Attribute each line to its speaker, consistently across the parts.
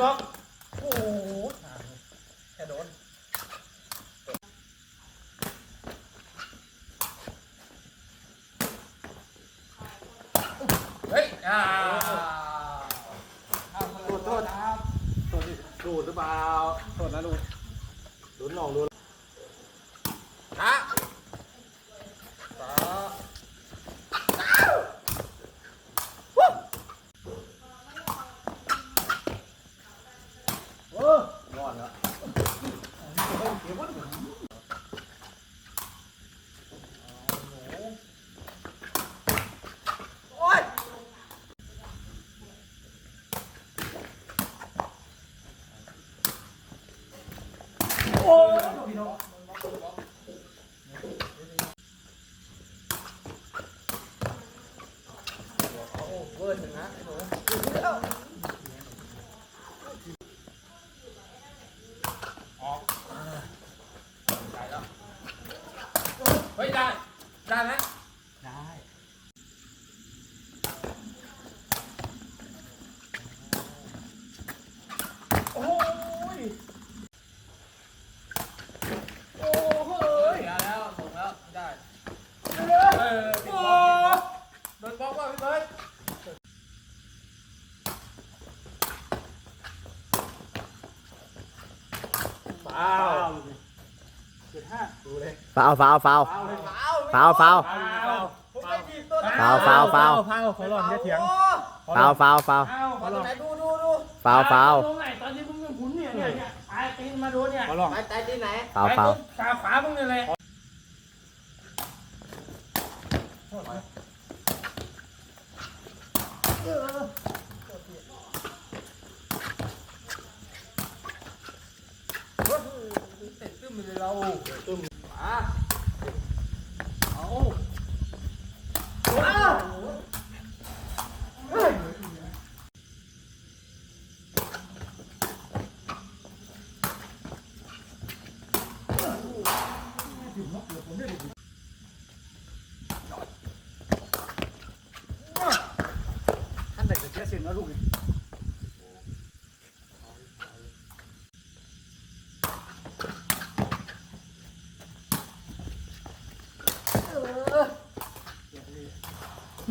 Speaker 1: นึ่งนัดหนึ่ง
Speaker 2: ถู
Speaker 1: นั
Speaker 2: ก
Speaker 1: โอ้โหแค่โดนเฮ้ยอ่าโทษโทษครับโทษดิดูดหรือเปล่าโทษนะลูก
Speaker 2: ลุ้นลองลุ้
Speaker 1: worse than that at all. เปล่า
Speaker 2: เจ็ดห้าดูเลย
Speaker 3: ฟาวฟาวฟาว
Speaker 2: เอาเลย
Speaker 3: ฟาวฟาว
Speaker 2: เอา
Speaker 1: ผมไปทีบต้น
Speaker 3: ฟาวฟาวฟาว
Speaker 2: ฟาวขอลองอย่าเถียง
Speaker 3: ฟาวฟาวฟาว
Speaker 2: เอาข
Speaker 1: มา
Speaker 2: อ
Speaker 1: ต
Speaker 2: ล
Speaker 1: ร
Speaker 2: องง
Speaker 1: ไหนดูดูดู
Speaker 3: ฟาวฟาว
Speaker 2: ตรงไหนตอนที่มึงยังหมุนเนี่ยเนี่ยเนี่ยไอ้ตีนมาดูเนี่ย
Speaker 1: ขอลองไปใจที่ไหน
Speaker 3: ฟาวฟาว
Speaker 2: ตาขวามึงเนี่ยเลย đâu tôi quả đâu quả Hãy subscribe cho kênh
Speaker 1: Ghiền Mì Gõ Để không bỏ lỡ những video hấp dẫn
Speaker 3: อ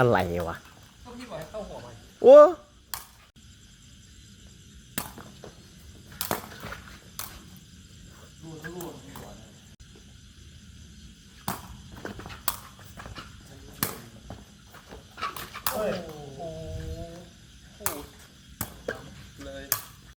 Speaker 3: ะไรวะ
Speaker 1: เข้าหัวมัโอ้รูวเฮ้
Speaker 3: ย